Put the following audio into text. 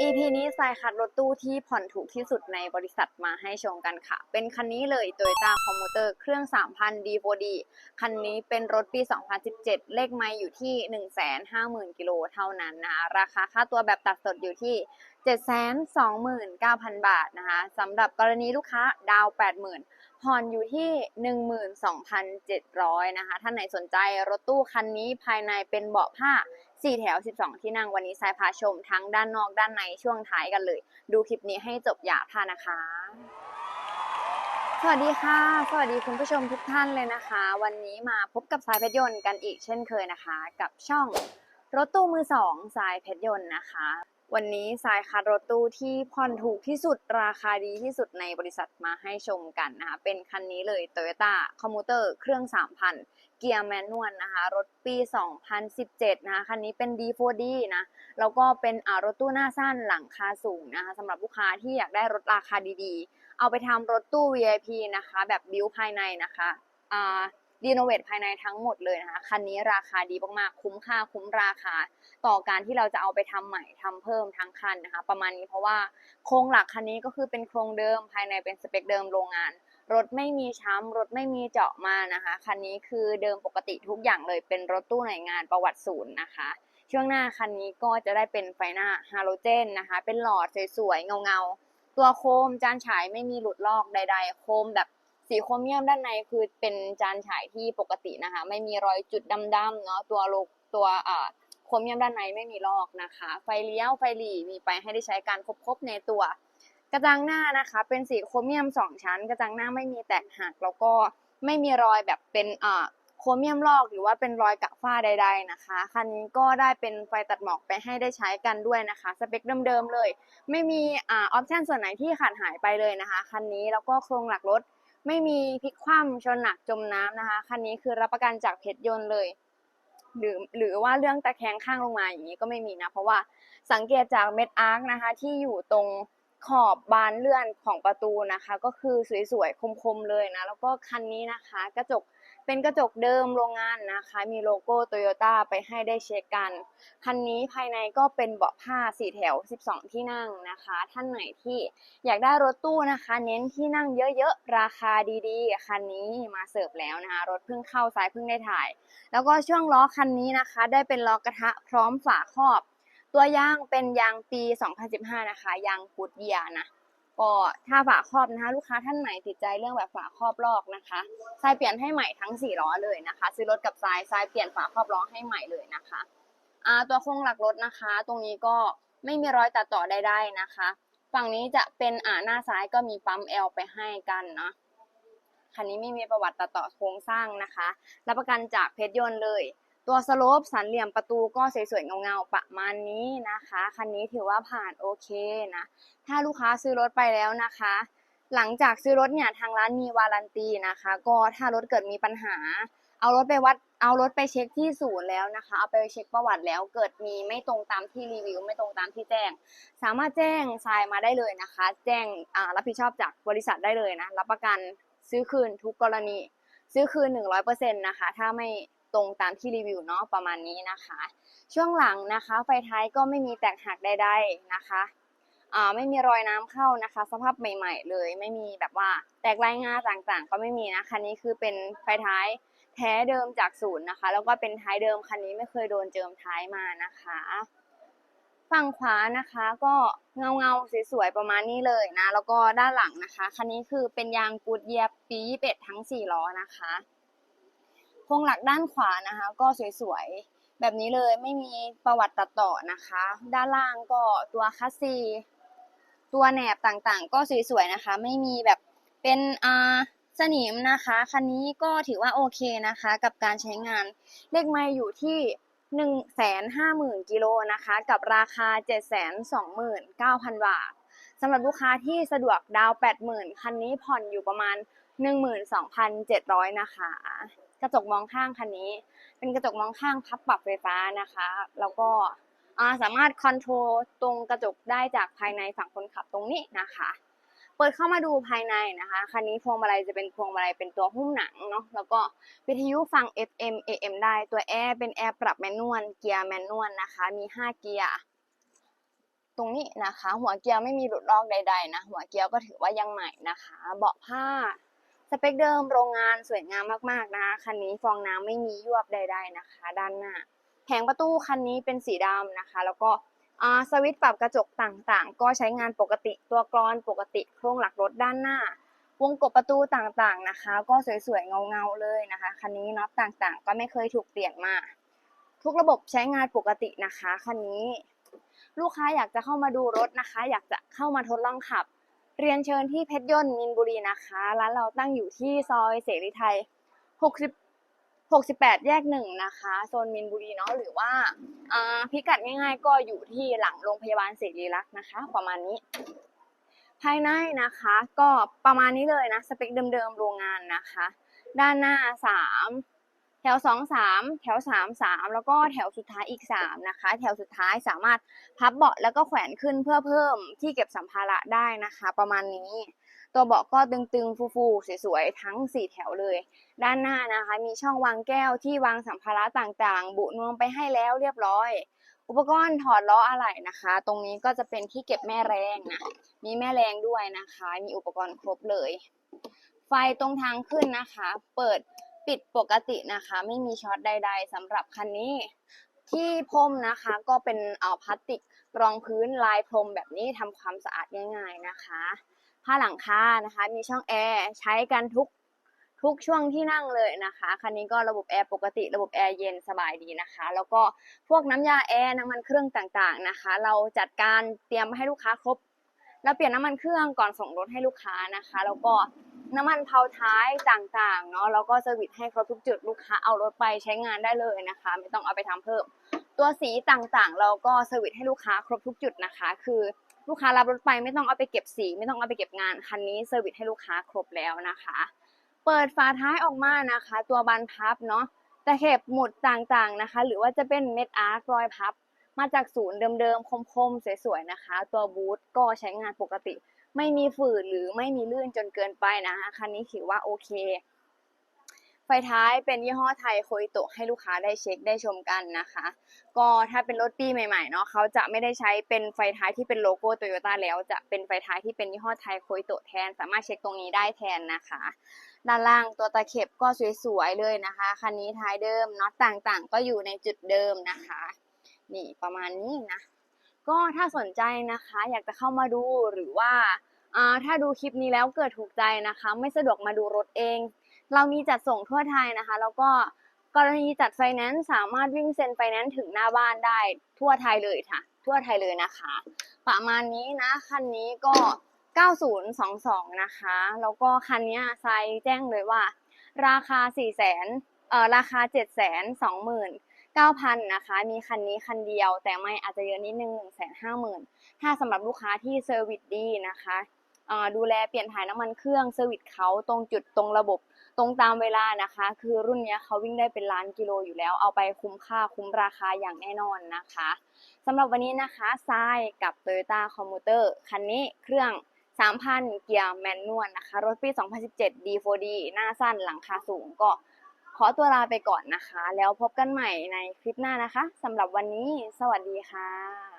EP นี้สายคัดรถตู้ที่ผ่อนถูกที่สุดในบริษัทมาให้ชมกันค่ะ เป็นคันนี้เลย Toyota Commuter เครื่อง 3,000 D4D คันนี้เป็นรถปี 2017 เลขไมล์อยู่ที่ 150,000 กิโลเท่านั้นนะคะราคาค่าตัวแบบตัดสดอยู่ที่ 729,000 บาทนะคะสำหรับกรณีลูกค้าดาว 80,000ผ่อนอยู่ที่ 12,700 นะคะ ท่านไหนสนใจรถตู้คันนี้ภายในเป็นเบาะผ้า4 แถว 12 ที่นั่งวันนี้สายพาชมทั้งด้านนอกด้านในช่วงท้ายกันเลย ดูคลิปนี้ให้จบอย่าพลาดนะคะ สวัสดีค่ะ สวัสดีคุณผู้ชมทุกท่านเลยนะคะ วันนี้มาพบกับสายเพชรยนต์กันอีกเช่นเคยนะคะ กับช่องรถตู้มือสองสายเพชรยนต์นะคะ วันนี้สายคัดรถตู้ที่ผ่อนถูกที่สุดราคาดีที่สุดในบริษัทมาให้ชมกันนะคะเป็นคันนี้เลย Toyota Commuter เครื่อง 3,000 เกียร์แมนนวลนะคะ รถปี 2017 นะคะ คันนี้เป็น D4D นะ แล้วก็เป็นรถตู้หน้าสั้นหลังคาสูงนะคะสำหรับลูกค้าที่อยากได้รถราคาดีๆ เอาไปทำรถตู้ VIP นะคะ แบบบิวภายในนะคะอ่า รีโนเวทภายในทั้งหมดเลยนะคะคันนี้ราคาดีมากๆคุ้มค่าคุ้มราคา ต่อการที่เราจะเอาไปทำใหม่ทำเพิ่มทั้งคันนะคะ ประมาณนี้เพราะว่าโครงหลักคันนี้ก็คือเป็นโครงเดิมภายในเป็นสเปคเดิมโรงงานรถไม่มีช้ำรถไม่มีเจาะมานะคะ คันนี้คือเดิมปกติทุกอย่างเลยเป็นรถตู้หน่วยงานประวัติศูนย์นะคะ ช่วงหน้าคันนี้ก็จะได้เป็นไฟหน้าฮาโลเจนนะคะ เป็นหลอดสวยๆเงาๆ ตัวโคมจานฉายไม่มีหลุดลอกใด ๆ โคมแบบ สีโครเมียมด้านในคือเป็นจานฉายที่ปกตินะคะ ไม่มีรอยจุดดำๆเนาะตัวโลกตัวอ่าโครเมียมด้านในไม่มีลอกนะคะ ไฟเลี้ยวไฟหลีมีไปให้ได้ใช้การครบๆในตัว กระจังหน้านะคะ เป็นสีโครเมียมสองชั้น กระจังหน้าไม่มีแตกหักแล้วก็ไม่มีรอยแบบเป็นอ่าโครเมียมลอกหรือว่าเป็นรอยกะฝ้าใด ๆนะคะ คันนี้ก็ได้เป็นไฟตัดหมอกไปให้ได้ใช้กันด้วยนะคะ สเปคเดิมๆเลย ไม่มีอ่าออปชันส่วนไหนที่ขาดหายไปเลยนะคะ คันนี้แล้วก็โครงหลักรถ ไม่มีพลิกคว่ำชนหนักจมน้ำนะคะ คันนี้คือรับประกันจากเพชรยนต์เลย หรือหรือว่าเรื่องตะแคงข้างลงมาอย่างนี้ก็ไม่มีนะ เพราะว่าสังเกตจากเม็ดอาร์คนะคะ ที่อยู่ตรงขอบบานเลื่อนของประตูนะคะ ก็คือสวยๆคมๆเลยนะ แล้วก็คันนี้นะคะ กระจก เป็นกระจกเดิมโรงงานนะคะ มีโลโก้โตโยต้าไปให้ได้เช็คกัน คันนี้ภายในก็เป็นเบาะผ้า4แถว 12 ที่นั่งนะคะ ท่านไหนที่อยากได้รถตู้นะคะ เน้นที่นั่งเยอะๆ ราคาดีๆ คันนี้มาเสิร์ฟแล้วนะคะ รถเพิ่งเข้าซ้ายเพิ่งได้ถ่าย แล้วก็ช่วงล้อคันนี้นะคะ ได้เป็นล้อกระทะพร้อมฝาครอบ ตัวยางเป็นยางปี 2015 นะคะ ยางกูดเยียนะ ก็ถ้าฝาครอบนะคะ ลูกค้าท่านไหนติดใจเรื่องแบบฝาครอบลอกนะคะทรายเปลี่ยนให้ใหม่ทั้ง4ล้อเลยนะคะ ซื้อรถกับทรายทรายเปลี่ยนฝาครอบล้อให้ใหม่เลยนะคะอ่าตัวโครงหลักรถนะคะ ตรงนี้ก็ไม่มีรอยตัดต่อใดๆนะคะ ฝั่งนี้จะเป็นอ่าหน้าซ้ายก็มีปั๊ม L ไปให้กันเนาะคันนี้ไม่มีประวัติตัดต่อโครงสร้างนะคะ รับประกันจากเพชรยนต์เลย ตัวสโลปสันเหลี่ยมประตูก็สวยๆเงาๆประมาณนี้นะคะ คันนี้ถือว่าผ่านโอเคนะ ถ้าลูกค้าซื้อรถไปแล้วนะคะ หลังจากซื้อรถเนี่ยทางร้านมีวารันตีนะคะ ก็ถ้ารถเกิดมีปัญหา เอารถไปวัด เอารถไปเช็คที่ศูนย์แล้วนะคะ เอาไปเช็คประวัติแล้ว เกิดมีไม่ตรงตามที่รีวิว ไม่ตรงตามที่แจ้ง สามารถแจ้งทรายมาได้เลยนะคะ แจ้งรับผิดชอบจากบริษัทได้เลยนะ รับประกันซื้อคืนทุกกรณี ซื้อคืน100%นะคะ ถ้าไม่ ตรงตามที่รีวิวเนาะประมาณนี้นะคะ ช่วงหลังนะคะ ไฟท้ายก็ไม่มีแตกหักใดๆนะคะไม่มีรอยน้ำเข้านะคะ สภาพใหม่ ๆ เลย ไม่มีแบบว่าแตกลายงาต่างๆ ก็ไม่มีนะคันนี้คือเป็นไฟท้ายแท้เดิมจากศูนย์นะคะ แล้วก็เป็นท้ายเดิมคันนี้ไม่เคยโดนเจิมท้ายมานะคะ ฝั่งขวานะคะก็เงาเงาๆสวยๆประมาณนี้เลยนะ แล้วก็ด้านหลังนะคะคันนี้คือเป็นยางกูดเยียบปี21ทั้ง4ล้อนะคะ โครงหลักด้านขวานะคะ ก็สวยๆ แบบนี้เลยไม่มีประวัติตัดต่อนะคะ ด้านล่างก็ตัวคัสซีตัวแหนบต่างๆ ก็สวยๆนะคะ ไม่มีแบบเป็นอ่าสนิมนะคะ คันนี้ก็ถือว่าโอเคนะคะ กับการใช้งานเลขไมล์อยู่ที่1 5 0 0 0 0กิโลนะคะ กับราคา729,000บาทสำหรับลูกค้าที่สะดวกดาว80,000คันนี้ผ่อนอยู่ประมาณ12,700นะคะ กระจกมองข้างคันนี้ เป็นกระจกมองข้างพับปรับไฟฟ้านะคะ แล้วก็สามารถคอนโทรลตรงกระจกได้จากภายในฝั่งคนขับตรงนี้นะคะ เปิดเข้ามาดูภายในนะคะคันนี้พวงมาลัยจะเป็นพวงมาลัยเป็นตัวหุ้มหนังเนาะแล้วก็วิทยุฟัง FM AM ได้ตัวแอร์เป็นแอร์ปรับแมนนวลเกียร์แมนนวลนะคะ มี 5 เกียร์ตรงนี้นะคะ หัวเกียร์ไม่มีหลุดลอกใด ๆ นะ หัวเกียร์ก็ถือว่ายังใหม่นะคะ เบาะผ้า สเปคเดิมโรงงานสวยงามมากๆนะคะคันนี้ฟองน้ำไม่มียวบใด ๆนะคะ ด้านหน้า แผงประตูคันนี้เป็นสีดำนะคะ แล้วก็สวิตช์ปรับกระจกต่างๆ ก็ใช้งานปกติตัวกรอนปกติโครงหลักรถด้านหน้า วงกบประตูต่างๆนะคะ ก็สวยๆเงาๆเลยนะคะคันนี้น็อตต่างๆ ก็ไม่เคยถูกเปลี่ยนมา ทุกระบบใช้งานปกตินะคะคันนี้ ลูกค้าอยากจะเข้ามาดูรถนะคะ อยากจะเข้ามาทดลองขับ เรียนเชิญที่เพชรยนต์มินบุรีนะคะ ร้านเราตั้งอยู่ที่ซอยเสรีไทย 60 68 แยกหนึ่งนะคะ โซนมินบุรีเนาะ หรือว่าพิกัดง่ายๆ ก็อยู่ที่หลังโรงพยาบาลศิริรักษ์นะคะ ประมาณนี้ ภายในนะคะ ก็ประมาณนี้เลยนะ สเปคเดิมๆ โรงงานนะคะ ด้านหน้า 3 แถว 2 3 แถว 3 3 แล้วก็แถวสุดท้ายอีก 3 นะคะ แถวสุดท้ายสามารถพับเบาะแล้วก็แขวนขึ้นเพื่อเพิ่มที่เก็บสัมภาระได้นะคะ ประมาณนี้ ตัวเบาะก็ตึงๆ ฟูๆ สวยๆ ทั้ง 4 แถวเลย ด้านหน้านะคะ มีช่องวางแก้วที่วางสัมภาระต่างๆ บุนวมไปให้แล้วเรียบร้อย อุปกรณ์ถอดล้ออะไหล่นะคะ ตรงนี้ก็จะเป็นที่เก็บแม่แรงนะ มีแม่แรงด้วยนะคะ มีอุปกรณ์ครบเลย ไฟตรงทางขึ้นนะคะ เปิด ปิดปกตินะคะ ไม่มีช็อตใด ๆสำหรับคันนี้ ที่พรมนะคะก็เป็นเอ่อพลาสติกรองพื้นลายพรมแบบนี้ทำความสะอาดง่าย ๆนะคะผ้าหลังคานะคะ มีช่องแอร์ใช้กันทุกทุกช่วงที่นั่งเลยนะคะ คันนี้ก็ระบบแอร์ปกติระบบแอร์เย็นสบายดีนะคะ แล้วก็พวกน้ำยาแอร์น้ำมันเครื่องต่างๆนะคะ เราจัดการเตรียมให้ลูกค้าครบ แล้วเปลี่ยนน้ำมันเครื่องก่อนส่งรถให้ลูกค้านะคะ แล้วก็ น้ำมันเผาท้ายต่างๆเนาะแล้วก็เซอร์วิสให้ครบทุกจุดลูกค้าเอารถไปใช้งานได้เลยนะคะ ไม่ต้องเอาไปทำเพิ่ม ตัวสีต่างๆ เราก็เซอร์วิสให้ลูกค้าครบทุกจุดนะคะ คือลูกค้ารับรถไปไม่ต้องเอาไปเก็บสี ไม่ต้องเอาไปเก็บงานคันนี้เซอร์วิสให้ลูกค้าครบแล้วนะคะ เปิดฝาท้ายออกมานะคะ ตัวบานพับเนาะตะเข็บหมุดต่างๆนะคะ หรือว่าจะเป็นเม็ดอาร์ครอยพับ มาจากศูนย์เดิมๆคมๆสวยๆนะคะ ตัวบูทก็ใช้งานปกติ ไม่มีฝืดหรือไม่มีลื่นจนเกินไปนะคะคันนี้ถือว่าโอเค ไฟท้ายเป็นยี่ห้อไทยโคอิโตะให้ลูกค้าได้เช็คได้ชมกันนะคะ ก็ถ้าเป็นรถปีใหม่ๆเนาะเขาจะไม่ได้ใช้เป็นไฟท้ายที่เป็นโลโก้โตโยต้าแล้วจะเป็นไฟท้ายที่เป็นยี่ห้อไทยโคอิโตะแทน สามารถเช็คตรงนี้ได้แทนนะคะด้านล่างตัวตะเข็บก็สวยๆเลยนะคะ คันนี้ท้ายเดิมน็อตต่างๆ ก็อยู่ในจุดเดิมนะคะ นี่ประมาณนี้นะ ก็ถ้าสนใจนะคะ อยากจะเข้ามาดูหรือว่าถ้าดูคลิปนี้แล้วเกิดถูกใจนะคะ ไม่สะดวกมาดูรถเอง เรามีจัดส่งทั่วไทยนะคะ แล้วก็กรณีจัดไฟแนนซ์สามารถวิ่งเซ็นไฟแนนซ์ถึงหน้าบ้านได้ทั่วไทยเลยค่ะ ทั่วไทยเลยนะคะ ประมาณนี้นะคันนี้ก็ 9022 นะคะ แล้วก็คันนี้ไซแจ้งเลยว่า ราคา 4 0 0 0 0 0เอ่อราคา 7 2 0 0 0 0 9,000นะคะมีคันนี้คันเดียว แต่ไม่อาจจะเยอะนิดนึง1 5 0 0 0 0 ถ้าสำหรับลูกค้าที่เซอร์วิสดีนะคะดูแลเปลี่ยนถ่ายน้ำมันเครื่องเซอร์วิสเขาตรงจุดตรงระบบตรงตามเวลานะคะ คือรุ่นนี้เขาวิ่งได้เป็นล้านกิโลอยู่แล้ว เอาไปคุ้มค่าคุ้มราคาอย่างแน่นอนนะคะสำหรับวันนี้นะคะทรายกับ Toyota Commuter คันนี้เครื่อง 3,000 เกียร์แมนนวลนะคะ รถปี 2017 D4D หน้าสั้นหลังคาสูงก็ ขอตัวลาไปก่อนนะคะ แล้วพบกันใหม่ในคลิปหน้านะคะสำหรับวันนี้ สวัสดีค่ะ